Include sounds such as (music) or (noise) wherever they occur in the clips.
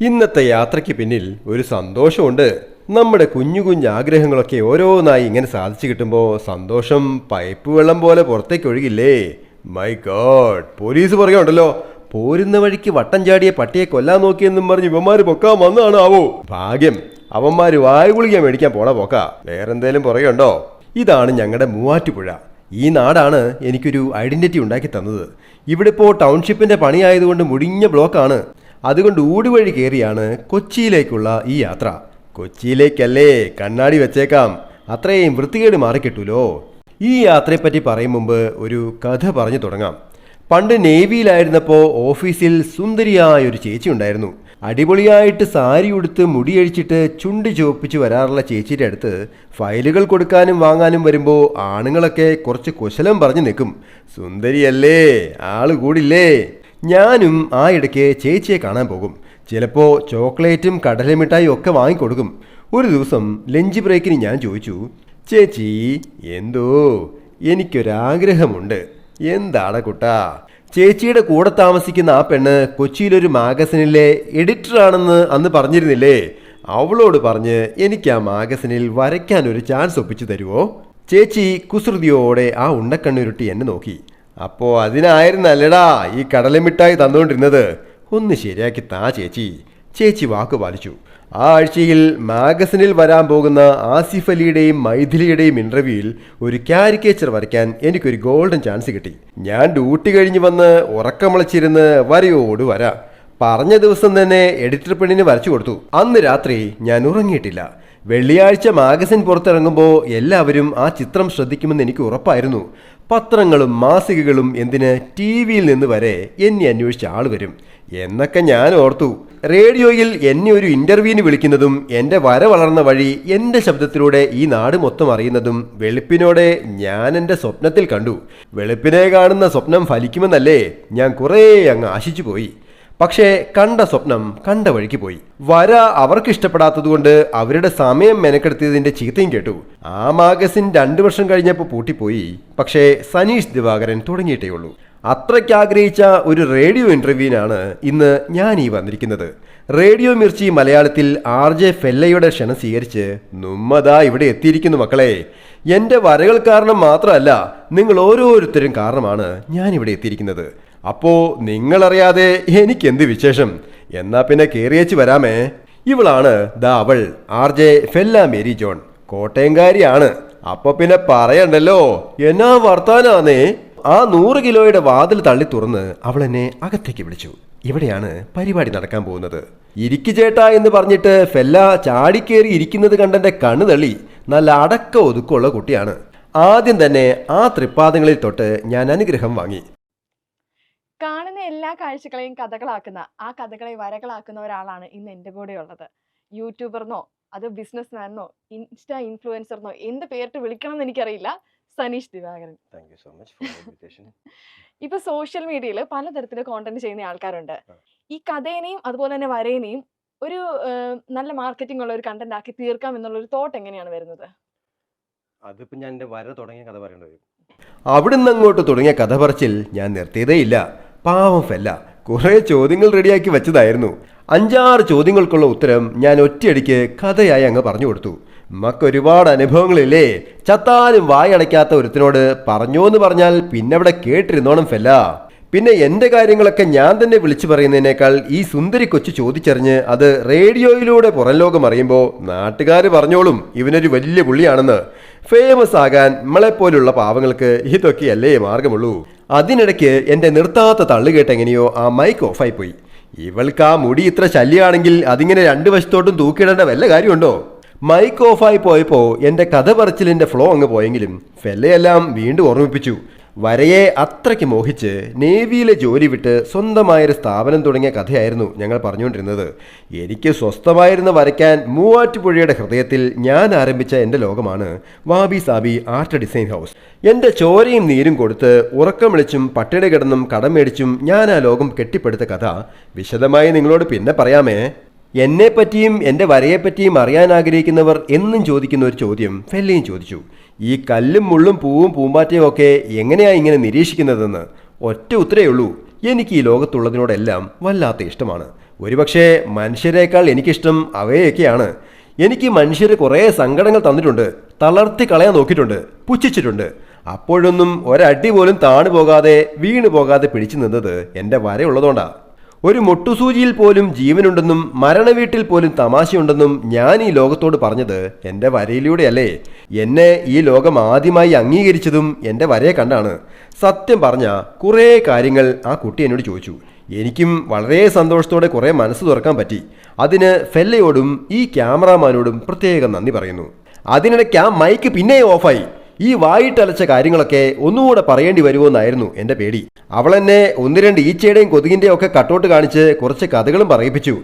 ഇന്നത്തെ യാത്രയ്ക്ക് പിന്നിൽ ഒരു സന്തോഷമുണ്ട്. നമ്മുടെ കുഞ്ഞു കുഞ്ഞു ആഗ്രഹങ്ങളൊക്കെ ഓരോന്നായി ഇങ്ങനെ സാധിച്ചു കിട്ടുമ്പോൾ സന്തോഷം പൈപ്പ് വെള്ളം പോലെ പുറത്തേക്ക് ഒഴുകില്ലേ? മൈ ഗോഡ് പോലീസ് പറയുണ്ടല്ലോ പോരുന്ന വഴിക്ക് വട്ടം ചാടിയ പട്ടിയെ കൊല്ലാൻ നോക്കിയെന്നും പറഞ്ഞ് ഇവന്മാര് പൊക്കാൻ വന്നതാണ് ആവോ ഭാഗ്യം അവന്മാര് വായുകുളിക്കാൻ മേടിക്കാൻ പോണ പോക്ക. വേറെന്തേലും പുറകെയുണ്ടോ ഇതാണ് ഞങ്ങളുടെ മൂവാറ്റുപുഴ. ഈ നാടാണ് എനിക്കൊരു ഐഡന്റിറ്റി ഉണ്ടാക്കി തന്നത്. ഇവിടെ ഇപ്പോൾ ടൗൺഷിപ്പിന്റെ പണിയായതുകൊണ്ട് മുടിഞ്ഞ ബ്ലോക്കാണ്. അതുകൊണ്ട് ഊടുവഴി കയറിയാണ് കൊച്ചിയിലേക്കുള്ള ഈ യാത്ര. കൊച്ചിയിലേക്കല്ലേ? കണ്ണാടി വെച്ചേക്കാം. അത്രയും വൃത്തികേട് മാറിക്കിട്ടൂലോ? ഈ യാത്രയെപ്പറ്റി പറയും മുമ്പ് ഒരു കഥ പറഞ്ഞു തുടങ്ങാം. പണ്ട് നേവിയിലായിരുന്നപ്പോൾ ഓഫീസിൽ സുന്ദരിയായ ഒരു ചേച്ചി ഉണ്ടായിരുന്നു. അടിപൊളിയായിട്ട് സാരി ഉടുത്ത് മുടിയഴിച്ചിട്ട് ചുണ്ട് ചുവപ്പിച്ച് വരാറുള്ള ചേച്ചിയുടെ അടുത്ത് ഫയലുകൾ കൊടുക്കാനും വാങ്ങാനും വരുമ്പോൾ ആണുങ്ങളൊക്കെ കുറച്ച് കുശലം പറഞ്ഞു നിൽക്കും. സുന്ദരിയല്ലേ? ആൾ കൂടില്ലേ? ഞാനും ആ ഇടയ്ക്ക് ചേച്ചിയെ കാണാൻ പോകും. ചിലപ്പോൾ ചോക്ലേറ്റും കടലമിഠായും ഒക്കെ വാങ്ങിക്കൊടുക്കും. ഒരു ദിവസം ലഞ്ച് ബ്രേക്കിന് ഞാൻ ചോദിച്ചു ചേച്ചി എന്തോ? എനിക്കൊരാഗ്രഹമുണ്ട്. എന്താണ് കുട്ടാ? ചേച്ചിയുടെ കൂടെ താമസിക്കുന്ന ആ പെണ്ണ് കൊച്ചിയിലൊരു മാഗസിനിലെ എഡിറ്ററാണെന്ന് അന്ന് പറഞ്ഞിരുന്നില്ലേ? അവളോട് പറഞ്ഞ് എനിക്ക് ആ മാഗസിനിൽ വരയ്ക്കാൻ ഒരു ചാൻസ് ഒപ്പിച്ചു തരുമോ ചേച്ചി കുസൃതിയോടെ ആ ഉണ്ടക്കണ്ണുരുട്ടി എന്നെ നോക്കി. അപ്പോ അതിനായിരുന്നല്ലടാ ഈ കടലമിഠായി തന്നുകൊണ്ടിരുന്നത്. ഒന്ന് ശരിയാക്കി താ ചേച്ചി. ചേച്ചി വാക്ക് പാലിച്ചു. ആ ആഴ്ചയിൽ മാഗസിനിൽ വരാൻ പോകുന്ന ആസിഫ് അലിയുടെയും മൈഥിലിയുടെയും ഇന്റർവ്യൂവിൽ ഒരു കാരിക്കേച്ചർ വരയ്ക്കാൻ എനിക്കൊരു ഗോൾഡൻ ചാൻസ് കിട്ടി. ഞാൻ ഡ്യൂട്ടി കഴിഞ്ഞ് വന്ന് ഉറക്കമളച്ചിരുന്ന് വരയോട് വരാം. പറഞ്ഞ ദിവസം തന്നെ എഡിറ്റർ പെണ്ണിന് വരച്ചു കൊടുത്തു. അന്ന് രാത്രി ഞാൻ ഉറങ്ങിയിട്ടില്ല. വെള്ളിയാഴ്ച മാഗസിൻ പുറത്തിറങ്ങുമ്പോൾ എല്ലാവരും ആ ചിത്രം ശ്രദ്ധിക്കുമെന്ന് എനിക്ക് ഉറപ്പായിരുന്നു. പത്രങ്ങളും മാസികകളും എന്തിന് ടി വിയിൽ നിന്ന് വരെ എന്നെ അന്വേഷിച്ച ആൾ വരും. എന്നൊക്കെ ഞാൻ ഓർത്തു. റേഡിയോയിൽ എന്നെ ഒരു ഇന്റർവ്യൂവിന് വിളിക്കുന്നതും എന്റെ വര വളർന്ന വഴി എന്റെ ശബ്ദത്തിലൂടെ ഈ നാട് മൊത്തം അറിയുന്നതും വെളുപ്പിനോടെ ഞാൻ എന്റെ സ്വപ്നത്തിൽ കണ്ടു. വെളുപ്പിനെ കാണുന്ന സ്വപ്നം ഫലിക്കുമെന്നല്ലേ ഞാൻ കുറേ അങ്ങ് ആശിച്ചു പോയി പക്ഷേ കണ്ട സ്വപ്നം കണ്ട വഴിക്ക് പോയി. വര അവർക്ക് ഇഷ്ടപ്പെടാത്തതുകൊണ്ട് അവരുടെ സമയം മെനക്കെടുത്തിയതിന്റെ ചീത്തയും കേട്ടു. ആ മാഗസിൻ രണ്ടു വർഷം കഴിഞ്ഞപ്പോൾ പൂട്ടിപ്പോയി. പക്ഷേ സനീഷ് ദിവാകരൻ തുടങ്ങിയിട്ടേ ഉള്ളൂ. അത്രയ്ക്ക് ആഗ്രഹിച്ച ഒരു റേഡിയോ ഇന്റർവ്യൂവിനാണ് ഇന്ന് ഞാൻ ഈ വന്നിരിക്കുന്നത്. റേഡിയോ മിർച്ചി മലയാളത്തിൽ ആർ ജെ ഫെല്ലയുടെ ക്ഷണം സ്വീകരിച്ച് നുമ്മതാ ഇവിടെ എത്തിയിരിക്കുന്നു മക്കളെ. എന്റെ വരകൾ കാരണം മാത്രമല്ല നിങ്ങൾ ഓരോരുത്തരും കാരണമാണ് ഞാൻ ഇവിടെ എത്തിയിരിക്കുന്നത്. അപ്പോ നിങ്ങളറിയാതെ എനിക്കെന്ത് വിശേഷം? എന്നാ പിന്നെ കേറിയേച്ച് വരാമേ. ഇവളാണ് ദ അവൾ R J Fella Mary John. കോട്ടയംകാരിയാണ്. അപ്പൊ പിന്നെ പറയണ്ടല്ലോ? എന്നാ വർത്താനാന്നേ? ആ നൂറ് കിലോയുടെ വാതിൽ തള്ളി തുറന്ന് അവൾ എന്നെ അകത്തേക്ക് വിളിച്ചു. ഇവിടെയാണ് പരിപാടി നടക്കാൻ പോകുന്നത്. ഇരിക്കു ചേട്ടാ എന്ന് പറഞ്ഞിട്ട് ഫെല്ല ചാടിക്കേറി ഇരിക്കുന്നത് കണ്ടെന്റെ കണ്ണു തള്ളി. നല്ല അടക്ക ഒതുക്കമുള്ള കുട്ടിയാണ്. ആദ്യം തന്നെ ആ തൃപ്പാദങ്ങളിൽ തൊട്ട് ഞാൻ അനുഗ്രഹം വാങ്ങി. എല്ലാ കാഴ്ചകളെയും കഥകളാക്കുന്ന ആ കഥകളെ വരകളാക്കുന്ന ഒരാളാണ് ഇന്ന് എന്റെ കൂടെ ഉള്ളത് യൂട്യൂബർന്നോ അത് ബിസിനസ് മാനോ ഇൻസ്റ്റാ ഇൻഫ്ലുവൻസർന്നോ എന്ത് പേരിട്ട് വിളിക്കണം എന്ന് എനിക്കറിയില്ല. സനീഷ് ദിവാകരൻ. (laughs) ഇപ്പൊ സോഷ്യൽ മീഡിയയിൽ പലതരത്തിൽ കോണ്ടന്റ് ചെയ്യുന്ന ആൾക്കാരുണ്ട്. ഈ കഥേനെയും അതുപോലെ തന്നെ വരേനെയും ഒരു നല്ല മാർക്കറ്റിംഗ് ഉള്ള ഒരു കണ്ടന്റ് ആക്കി തീർക്കാം എന്നുള്ള ഒരു തോട്ട് എങ്ങനെയാണ് വരുന്നത്? അതിപ്പോ ഞാൻ എന്റെ വര തുടങ്ങിയ കഥ പറയേണ്ടി വരും. അവിടുന്ന് അങ്ങോട്ട് തുടങ്ങിയ കഥ പറച്ചിൽ ഞാൻ നിർത്തിയതേ ഇല്ല പാവം ഫെല്ല. കുറേ ചോദ്യങ്ങൾ റെഡിയാക്കി വെച്ചതായിരുന്നു. അഞ്ചാറ് ചോദ്യങ്ങൾക്കുള്ള ഉത്തരം ഞാൻ ഒറ്റയടിക്ക് കഥയായി അങ്ങ് പറഞ്ഞു കൊടുത്തു. മക്ക് ഒരുപാട് അനുഭവങ്ങളില്ലേ? ചത്താലും വായടയ്ക്കാത്ത ഒരുത്തിനോട് പറഞ്ഞോന്ന് പറഞ്ഞാൽ പിന്നെവിടെ കേട്ടിരുന്നോണം ഫെല്ല. പിന്നെ എന്റെ കാര്യങ്ങളൊക്കെ ഞാൻ തന്നെ വിളിച്ചു പറയുന്നതിനേക്കാൾ ഈ സുന്ദരി കൊച്ചു ചോദിച്ചറിഞ്ഞ് അത് റേഡിയോയിലൂടെ പുറം ലോകം അറിയുമ്പോൾ നാട്ടുകാർ പറഞ്ഞോളും. ഇവനൊരു വലിയ പുള്ളിയാണെന്ന്. ഫേമസ് ആകാൻ നമ്മളെപ്പോലുള്ള പാവങ്ങൾക്ക് ഇതൊക്കെയല്ലേ മാർഗമുള്ളൂ. അതിനിടയ്ക്ക് എന്റെ നിർത്താത്ത തള്ളുകേട്ട് എങ്ങനെയോ ആ മൈക്ക് ഓഫായി പോയി. ഇവൾക്ക് ആ മുടി ഇത്ര ശല്യമാണെങ്കിൽ അതിങ്ങനെ രണ്ട് വശത്തോട്ടും തൂക്കിയിടേണ്ട വല്ല കാര്യമുണ്ടോ? മൈക്ക് ഓഫായി പോയപ്പോൾ എന്റെ കഥ പറച്ചിലിന്റെ ഫ്ലോ അങ്ങ് പോയെങ്കിലും ഫെല്ലയെല്ലാം വീണ്ടും ഓർമ്മിപ്പിച്ചു. വരയെ അത്രയ്ക്ക് മോഹിച്ച് നേവിയിലെ ജോലി വിട്ട് സ്വന്തമായൊരു സ്ഥാപനം തുടങ്ങിയ കഥയായിരുന്നു ഞങ്ങൾ പറഞ്ഞുകൊണ്ടിരുന്നത്. എനിക്ക് സ്വസ്ഥമായിരുന്ന വരയ്ക്കാൻ മൂവാറ്റുപുഴയുടെ ഹൃദയത്തിൽ ഞാൻ ആരംഭിച്ച എന്റെ ലോകമാണ് wabi sabi art design house. എന്റെ ചോരയും നീരും കൊടുത്ത് ഉറക്കം വിളിച്ചും പട്ടിണി കിടന്നും കടം മേടിച്ചും ഞാൻ ആ ലോകം കെട്ടിപ്പടുത്ത കഥ വിശദമായി നിങ്ങളോട് പിന്നെ പറയാമേ? എന്നെപ്പറ്റിയും എന്റെ വരയെപ്പറ്റിയും അറിയാൻ ആഗ്രഹിക്കുന്നവർ എന്നും ചോദിക്കുന്ന ഒരു ചോദ്യം ഫെല്ലയും ചോദിച്ചു. ഈ കല്ലും മുള്ളും പൂവും പൂമ്പാറ്റയും ഒക്കെ എങ്ങനെയാണ് ഇങ്ങനെ നിരീക്ഷിക്കുന്നതെന്ന് ഒറ്റ ഉത്തരേ ഉള്ളൂ. എനിക്ക് ഈ ലോകത്തുള്ളതിനോടെല്ലാം വല്ലാത്ത ഇഷ്ടമാണ്. ഒരുപക്ഷെ മനുഷ്യരെക്കാൾ എനിക്കിഷ്ടം അവയൊക്കെയാണ് എനിക്ക് മനുഷ്യർ കുറേ സങ്കടങ്ങൾ തന്നിട്ടുണ്ട് തളർത്തി കളയാൻ നോക്കിയിട്ടുണ്ട് പുച്ഛിച്ചിട്ടുണ്ട്. അപ്പോഴൊന്നും ഒരടി പോലും താണു പോകാതെ വീണു പോകാതെ പിടിച്ചു നിന്നത് എന്റെ വരയുള്ളതുകൊണ്ടാണ് ഒരു മൊട്ടുസൂചിയിൽ പോലും ജീവനുണ്ടെന്നും മരണവീട്ടിൽ പോലും തമാശയുണ്ടെന്നും ഞാൻ ഈ ലോകത്തോട് പറഞ്ഞത് എന്റെ വരയിലൂടെയല്ലേ. എന്നെ ഈ ലോകം ആദ്യമായി അംഗീകരിച്ചതും എന്റെ വരയെ കണ്ടാണ്. സത്യം പറഞ്ഞ കുറേ കാര്യങ്ങൾ ആ കുട്ടി എന്നോട് ചോദിച്ചു. എനിക്കും വളരെ സന്തോഷത്തോടെ കുറേ മനസ്സ് തുറക്കാൻ പറ്റി. അതിന് ഫെല്ലയോടും ഈ ക്യാമറാമാനോടും പ്രത്യേകം നന്ദി പറയുന്നു. അതിനിടയ്ക്ക് ആ മൈക്ക് പിന്നെയും ഓഫായി. ഈ വായിട്ടലച്ച കാര്യങ്ങളൊക്കെ ഒന്നുകൂടെ പറയേണ്ടി വരുമോന്നായിരുന്നു എന്റെ പേടി. അവളെന്നെ ഒന്ന് രണ്ട് ഈച്ചയുടെയും കൊതുകിന്റെയും ഒക്കെ കട്ടോട്ട് കാണിച്ച് കുറച്ച് കഥകളും പറയിപ്പിച്ചു.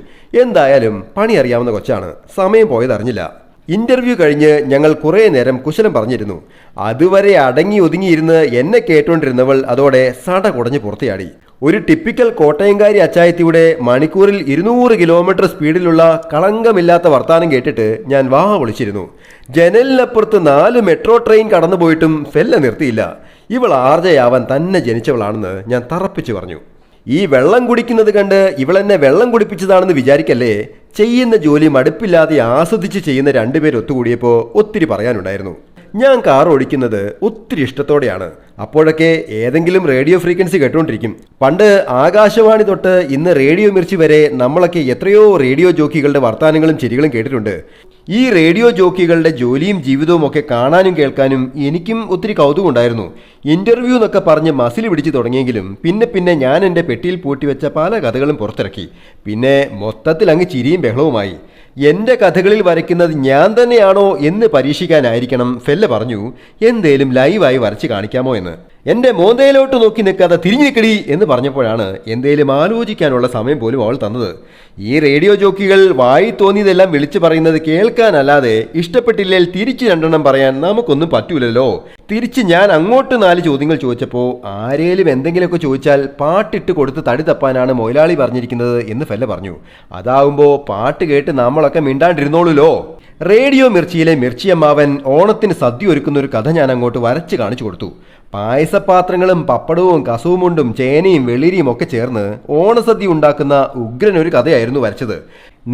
എന്തായാലും പണി അറിയാവുന്ന കൊച്ചാണ്. സമയം പോയതറിഞ്ഞില്ല ഇന്റർവ്യൂ കഴിഞ്ഞ് ഞങ്ങൾ കുറേ നേരം കുശലം പറഞ്ഞിരുന്നു. അതുവരെ അടങ്ങി ഒതുങ്ങിയിരുന്ന് എന്നെ കേട്ടുകൊണ്ടിരുന്നവൾ അതോടെ സട കുടഞ്ഞ് പുറത്തിയാടി ഒരു ടിപ്പിക്കൽ കോട്ടയംകാരി അച്ചായത്തിയുടെ മണിക്കൂറിൽ ഇരുന്നൂറ് കിലോമീറ്റർ സ്പീഡിലുള്ള കളങ്കമില്ലാത്ത വർത്താനം കേട്ടിട്ട് ഞാൻ വാഹ വിളിച്ചിരുന്നു. ജനലിനപ്പുറത്ത് നാല് മെട്രോ ട്രെയിൻ കടന്നുപോയിട്ടും ഫെല്ല നിർത്തിയില്ല. ഇവൾ ആർജയാവാൻ തന്നെ ജനിച്ചവളാണെന്ന് ഞാൻ തറപ്പിച്ചു പറഞ്ഞു. ഈ വെള്ളം കുടിക്കുന്നത് കണ്ട് ഇവളെന്നെ വെള്ളം കുടിപ്പിച്ചതാണെന്ന് വിചാരിക്കല്ലേ? ചെയ്യുന്ന ജോലി മടുപ്പില്ലാതെ ആസ്വദിച്ച് ചെയ്യുന്ന രണ്ടുപേർ ഒത്തുകൂടിയപ്പോൾ ഒത്തിരി പറയാനുണ്ടായിരുന്നു. ഞാൻ കാർ ഓടിക്കുന്നത് ഒത്തിരി ഇഷ്ടത്തോടെയാണ്. അപ്പോഴൊക്കെ ഏതെങ്കിലും റേഡിയോ ഫ്രീക്വൻസി കേട്ടുകൊണ്ടിരിക്കും പണ്ട് ആകാശവാണി തൊട്ട് ഇന്ന് റേഡിയോ മിർച്ചി വരെ നമ്മളൊക്കെ എത്രയോ റേഡിയോ ജോക്കികളുടെ വർത്തമാനങ്ങളും ചിരികളും കേട്ടിട്ടുണ്ട്. ഈ റേഡിയോ ജോക്കികളുടെ ജോലിയും ജീവിതവും ഒക്കെ കാണാനും കേൾക്കാനും എനിക്കും ഒത്തിരി കൗതുകമുണ്ടായിരുന്നു ഇന്റർവ്യൂ എന്നൊക്കെ പറഞ്ഞ് മസിൽ പിടിച്ച് തുടങ്ങിയെങ്കിലും പിന്നെ പിന്നെ ഞാൻ എന്റെ പെട്ടിയിൽ പൂട്ടിവെച്ച പല കഥകളും പുറത്തിറക്കി. പിന്നെ മൊത്തത്തിൽ അങ്ങ് ചിരിയും ബഹളവുമായി. എന്റെ കഥകളിൽ വരയ്ക്കുന്നത് ഞാൻ തന്നെയാണോ എന്ന് പരീക്ഷിക്കാനായിരിക്കണം ഫെല്ല പറഞ്ഞു. എന്തേലും ലൈവായി വരച്ച് കാണിക്കാമോ എന്ന്. എന്റെ മോന്തയിലോട്ട് നോക്കി നിൽക്കാതെ തിരിഞ്ഞു നിൽക്കടി എന്ന് പറഞ്ഞപ്പോഴാണ് എന്തേലും ആലോചിക്കാനുള്ള സമയം പോലും അവൾ തന്നത്. ഈ റേഡിയോ ജോക്കികൾ വായി തോന്നിയതെല്ലാം വിളിച്ചു പറയുന്നത് കേൾക്കാനല്ലാതെ ഇഷ്ടപ്പെട്ടില്ലേൽ തിരിച്ചു രണ്ടെണ്ണം പറയാൻ നമുക്കൊന്നും പറ്റൂലല്ലോ. തിരിച്ച് ഞാൻ അങ്ങോട്ട് നാല് ചോദ്യങ്ങൾ ചോദിച്ചപ്പോൾ ആരേലും എന്തെങ്കിലുമൊക്കെ ചോദിച്ചാൽ പാട്ടിട്ട് കൊടുത്ത് തടി തപ്പാനാണ് മൊയിലാളി പറഞ്ഞിരിക്കുന്നത് എന്ന് ഫെല്ല പറഞ്ഞു. അതാവുമ്പോൾ പാട്ട് കേട്ട് നമ്മളൊക്കെ മിണ്ടാണ്ടിരുന്നോളൂലോ. റേഡിയോ മിർച്ചിയിലെ മിർച്ചിയമ്മാവൻ ഓണത്തിന് സദ്യ ഒരുക്കുന്ന ഒരു കഥ ഞാൻ അങ്ങോട്ട് വരച്ച് കാണിച്ചു കൊടുത്തു. പായസപാത്രങ്ങളും പപ്പടവും കസവുമുണ്ടും ചേനയും വെളിരിയും ഒക്കെ ചേർന്ന് ഓണസദ്യ ഉണ്ടാക്കുന്ന ഉഗ്രൻ ഒരു കഥയായിരുന്നു വരച്ചത്.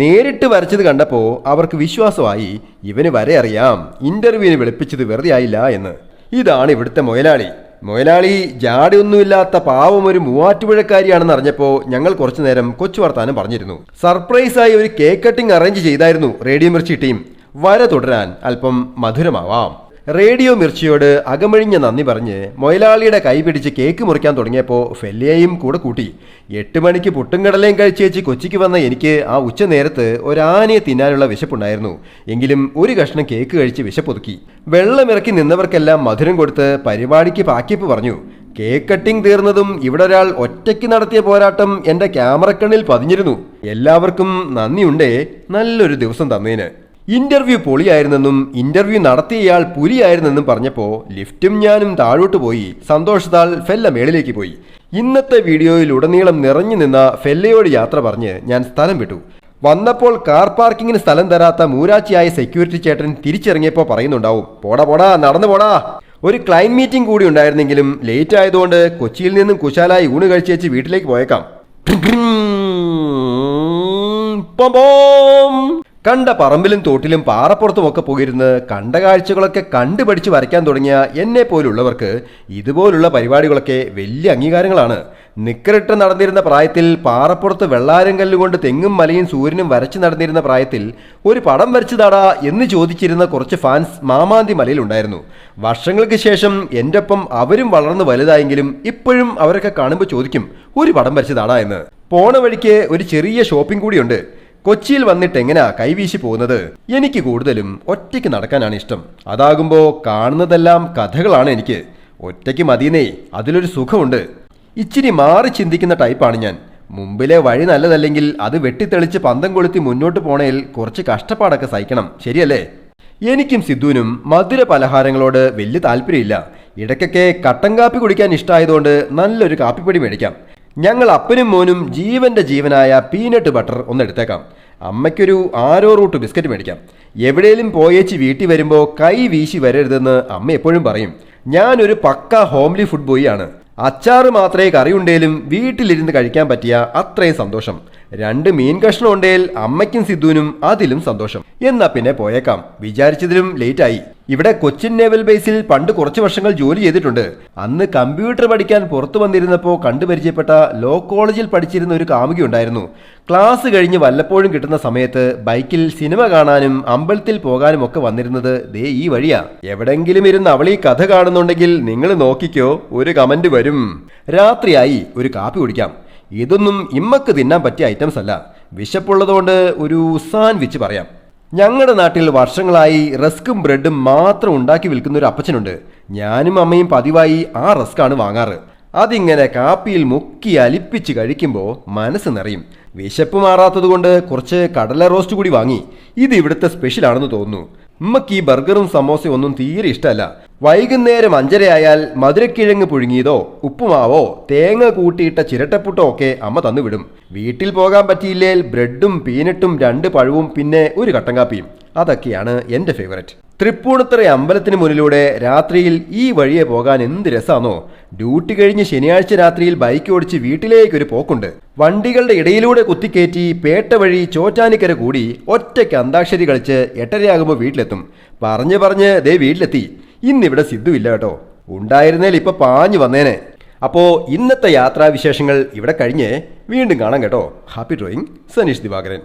നേരിട്ട് വരച്ചത് കണ്ടപ്പോൾ അവർക്ക് വിശ്വാസമായി ഇവന് വരെ അറിയാം ഇന്റർവ്യൂവിന് വിളിപ്പിച്ചത് വെറുതെ ആയില്ല എന്ന്. ഇതാണ് ഇവിടുത്തെ മൊയലാളി. മൊയലാളി ജാടിയൊന്നുമില്ലാത്ത പാവം ഒരു മൂവാറ്റുപുഴക്കാരിയാണെന്ന് അറിഞ്ഞപ്പോൾ ഞങ്ങൾ കുറച്ചു നേരം കൊച്ചു വർത്താനം പറഞ്ഞിരുന്നു. സർപ്രൈസായി ഒരു കേക്ക് കട്ടിംഗ് അറേഞ്ച് ചെയ്തായിരുന്നു റേഡിയോ മിർച്ചി ടീം. വര തുടരാൻ അല്പം മധുരമാവാം. റേഡിയോ മിർച്ചിയോട് അകമഴിഞ്ഞ നന്ദി പറഞ്ഞ് മൊയലാളിയുടെ കൈ പിടിച്ച് കേക്ക് മുറിക്കാൻ തുടങ്ങിയപ്പോൾ ഫെല്ലിയയും കൂടെ കൂട്ടി. എട്ട് മണിക്ക് പുട്ടും കടലയും കഴിച്ചേച്ച് കൊച്ചിക്ക് വന്ന എനിക്ക് ആ ഉച്ച നേരത്ത് ഒരാനയെ തിന്നാനുള്ള വിശപ്പുണ്ടായിരുന്നു. എങ്കിലും ഒരു കഷ്ണം കേക്ക് കഴിച്ച് വിശപ്പൊതുക്കി. വെള്ളമിറക്കി നിന്നവർക്കെല്ലാം മധുരം കൊടുത്ത് പരിപാടിക്ക് പാക്കിപ്പ് പറഞ്ഞു. കേക്ക് കട്ടിംഗ് തീർന്നതും ഇവിടെ ഒരാൾ ഒറ്റയ്ക്ക് നടത്തിയ പോരാട്ടം എന്റെ ക്യാമറക്കണ്ണിൽ പതിഞ്ഞിരുന്നു. എല്ലാവർക്കും നന്ദിയുണ്ടേ. നല്ലൊരു ദിവസം തന്നേന്. ഇന്റർവ്യൂ പൊളിയായിരുന്നെന്നും ഇന്റർവ്യൂ നടത്തിയയാൾ പുലിയായിരുന്നെന്നും പറഞ്ഞപ്പോൾ ലിഫ്റ്റും ഞാനും താഴോട്ട് പോയി സന്തോഷത്താൽ ഫെല്ല മേളിലേക്ക് പോയി ഇന്നത്തെ വീഡിയോയിൽ ഉടനീളം നിറഞ്ഞു നിന്ന ഫെല്ലയോട് യാത്ര പറഞ്ഞ് ഞാൻ സ്ഥലം വിട്ടു വന്നപ്പോൾ കാർ പാർക്കിങ്ങിന് സ്ഥലം തരാത്ത മൂരാച്ചിയായ സെക്യൂരിറ്റി ചേട്ടൻ തിരിച്ചിറങ്ങിയപ്പോൾ പറയുന്നുണ്ടാവും പോടാ പോടാ നടന്നു പോടാ ഒരു ക്ലൈന്റ് മീറ്റിംഗ് കൂടി ഉണ്ടായിരുന്നെങ്കിലും ലേറ്റ് ആയതുകൊണ്ട് കൊച്ചിയിൽ നിന്നും കുശാലായി ഊണ് കഴിച്ചേച്ച് വീട്ടിലേക്ക് പോയേക്കാം. കണ്ട പറമ്പിലും തോട്ടിലും പാറപ്പുറത്തും ഒക്കെ പോയിരുന്ന് കണ്ട കാഴ്ചകളൊക്കെ കണ്ടുപഠിച്ച് വരയ്ക്കാൻ തുടങ്ങിയ എന്നെ പോലുള്ളവർക്ക് ഇതുപോലുള്ള പരിപാടികളൊക്കെ വലിയ അംഗീകാരങ്ങളാണ്. നിക്കറിട്ട് നടന്നിരുന്ന പ്രായത്തിൽ പാറപ്പുറത്ത് വെള്ളാരം കല്ലുകൊണ്ട് തെങ്ങും മലയും സൂര്യനും വരച്ചു നടന്നിരുന്ന പ്രായത്തിൽ ഒരു പടം വരച്ചതാടാ എന്ന് ചോദിച്ചിരുന്ന കുറച്ച് ഫാൻസ് മാമാന്തി മലയിലുണ്ടായിരുന്നു വർഷങ്ങൾക്ക് ശേഷം എന്റെ ഒപ്പം അവരും വളർന്ന് വലുതായെങ്കിലും ഇപ്പോഴും അവരൊക്കെ കാണുമ്പോൾ ചോദിക്കും ഒരു പടം വരച്ചതാടാ എന്ന്. പോണ വഴിക്ക് ഒരു ചെറിയ ഷോപ്പിംഗ് കൂടിയുണ്ട്. കൊച്ചിയിൽ വന്നിട്ട് എങ്ങനെയാ കൈവീശി പോകുന്നത്? എനിക്ക് കൂടുതലും ഒറ്റയ്ക്ക് നടക്കാനാണ് ഇഷ്ടം. അതാകുമ്പോൾ കാണുന്നതെല്ലാം കഥകളാണ് എനിക്ക്. ഒറ്റയ്ക്ക് മതിയെന്നേ അതിലൊരു സുഖമുണ്ട്. ഇച്ചിരി മാറി ചിന്തിക്കുന്ന ടൈപ്പാണ് ഞാൻ. മുമ്പിലെ വഴി നല്ലതല്ലെങ്കിൽ അത് വെട്ടിത്തെളിച്ച് പന്തം കൊളുത്തി മുന്നോട്ട് പോണേൽ കുറച്ച് കഷ്ടപ്പാടൊക്കെ സഹിക്കണം. ശരിയല്ലേ? എനിക്കും സിദ്ധുവിനും മധുര പലഹാരങ്ങളോട് വലിയ താല്പര്യമില്ല. ഇടയ്ക്കൊക്കെ കട്ടൻ കാപ്പി കുടിക്കാൻ ഇഷ്ടമായതുകൊണ്ട് നല്ലൊരു കാപ്പിപ്പൊടി മേടിക്കാം. ഞങ്ങൾ അപ്പനും മോനും ജീവന്റെ ജീവനായ പീനട്ട് ബട്ടർ ഒന്ന് എടുത്തേക്കാം. അമ്മയ്ക്കൊരു ആരോ റൂട്ട് ബിസ്ക്കറ്റ് മേടിക്കാം. എവിടെയെങ്കിലും പോയേച്ച് വീട്ടിൽ വരുമ്പോൾ കൈ വീശി വരരുതെന്ന് അമ്മ എപ്പോഴും പറയും. ഞാനൊരു പക്ക ഹോംലി ഫുഡ് ബോയ് ആണ് അച്ചാറ് മാത്രമേ കറിയുണ്ടേലും വീട്ടിലിരുന്ന് കഴിക്കാൻ പറ്റിയ അത്രയും സന്തോഷം. രണ്ട് മീൻ കഷ്ണം ഉണ്ടേൽ അമ്മയ്ക്കും സിദ്ധുവിനും അതിലും സന്തോഷം. എന്നാ പിന്നെ പോയേക്കാം. വിചാരിച്ചതിലും ആയി. ഇവിടെ കൊച്ചിൻ നേവൽ ബേസിൽ പണ്ട് കുറച്ച് വർഷങ്ങൾ ജോലി ചെയ്തിട്ടുണ്ട്. അന്ന് കമ്പ്യൂട്ടർ പഠിക്കാൻ പുറത്തു വന്നിരുന്നപ്പോൾ കണ്ടുപരിചയപ്പെട്ട ലോ കോളേജിൽ പഠിച്ചിരുന്ന ഒരു കാമുകി ഉണ്ടായിരുന്നു. ക്ലാസ് കഴിഞ്ഞ് വല്ലപ്പോഴും കിട്ടുന്ന സമയത്ത് ബൈക്കിൽ സിനിമ കാണാനും അമ്പലത്തിൽ പോകാനും ഒക്കെ വന്നിരുന്നത് ദേ ഈ വഴിയാ. എവിടെങ്കിലും ഇരുന്ന് അവൾ ഈ കഥ കാണുന്നുണ്ടെങ്കിൽ നിങ്ങൾ നോക്കിക്കോ ഒരു കമന്റ് വരും. രാത്രിയായി ഒരു കാപ്പി കുടിക്കാം. ഇതൊന്നും ഇമ്മക്ക് തിന്നാൻ പറ്റിയ ഐറ്റംസ് അല്ല. വിശപ്പുള്ളതുകൊണ്ട് ഒരു സാൻഡ്വിച്ച് പറയാം. ഞങ്ങളുടെ നാട്ടിൽ വർഷങ്ങളായി റസ്കും ബ്രെഡും മാത്രം ഉണ്ടാക്കി വിൽക്കുന്ന ഒരു അപ്പച്ചനുണ്ട്. ഞാനും അമ്മയും പതിവായി ആ റസ്ക്കാണ് വാങ്ങാറ്. അതിങ്ങനെ കാപ്പിയിൽ മുക്കി അലിപ്പിച്ച് കഴിക്കുമ്പോൾ മനസ്സ് നിറയും. വിശപ്പ് മാറാത്തതുകൊണ്ട് കുറച്ച് കടല റോസ്റ്റ് കൂടി വാങ്ങി. ഇത് ഇവിടുത്തെ സ്പെഷ്യലാണെന്ന് തോന്നുന്നു. ഉമ്മക്ക് ഈ ബർഗറും സമോസയും ഒന്നും തീരെ ഇഷ്ടമല്ല വൈകുന്നേരം അഞ്ചരയായാൽ മധുരക്കിഴങ്ങ് പുഴുങ്ങിയതോ ഉപ്പുമാവോ തേങ്ങ കൂട്ടിയിട്ട ചിരട്ടപ്പുട്ടോ ഒക്കെ അമ്മ തന്നുവിടും. വീട്ടിൽ പോകാൻ പറ്റിയില്ലേൽ ബ്രെഡും പീനട്ടും രണ്ട് പഴവും പിന്നെ ഒരു കട്ടൻ കാപ്പിയും അതൊക്കെയാണ് എന്റെ ഫേവററ്റ് തൃപ്പൂണിത്തറ അമ്പലത്തിന് മുന്നിലൂടെ രാത്രിയിൽ ഈ വഴിയെ പോകാൻ എന്ത് രസാന്നോ. ഡ്യൂട്ടി കഴിഞ്ഞ് ശനിയാഴ്ച രാത്രിയിൽ ബൈക്ക് ഓടിച്ച് വീട്ടിലേക്കൊരു പോക്കുണ്ട്. വണ്ടികളുടെ ഇടയിലൂടെ കുത്തിക്കയറ്റി പേട്ട വഴി ചോറ്റാനിക്കര കൂടി ഒറ്റയ്ക്ക് അന്താക്ഷരി കളിച്ച് എട്ടരയാകുമ്പോൾ വീട്ടിലെത്തും. പറഞ്ഞു പറഞ്ഞ് ദേ വീട്ടിലെത്തി. ഇന്നിവിടെ സിദ്ധു ഇല്ല കേട്ടോ. ഉണ്ടായിരുന്നേൽ ഇപ്പൊ പാഞ്ഞു വന്നേനെ. അപ്പോൾ ഇന്നത്തെ യാത്രാവിശേഷങ്ങൾ ഇവിടെ കഴിഞ്ഞ് വീണ്ടും കാണാം കേട്ടോ. Happy drawing Saneesh Divakaran.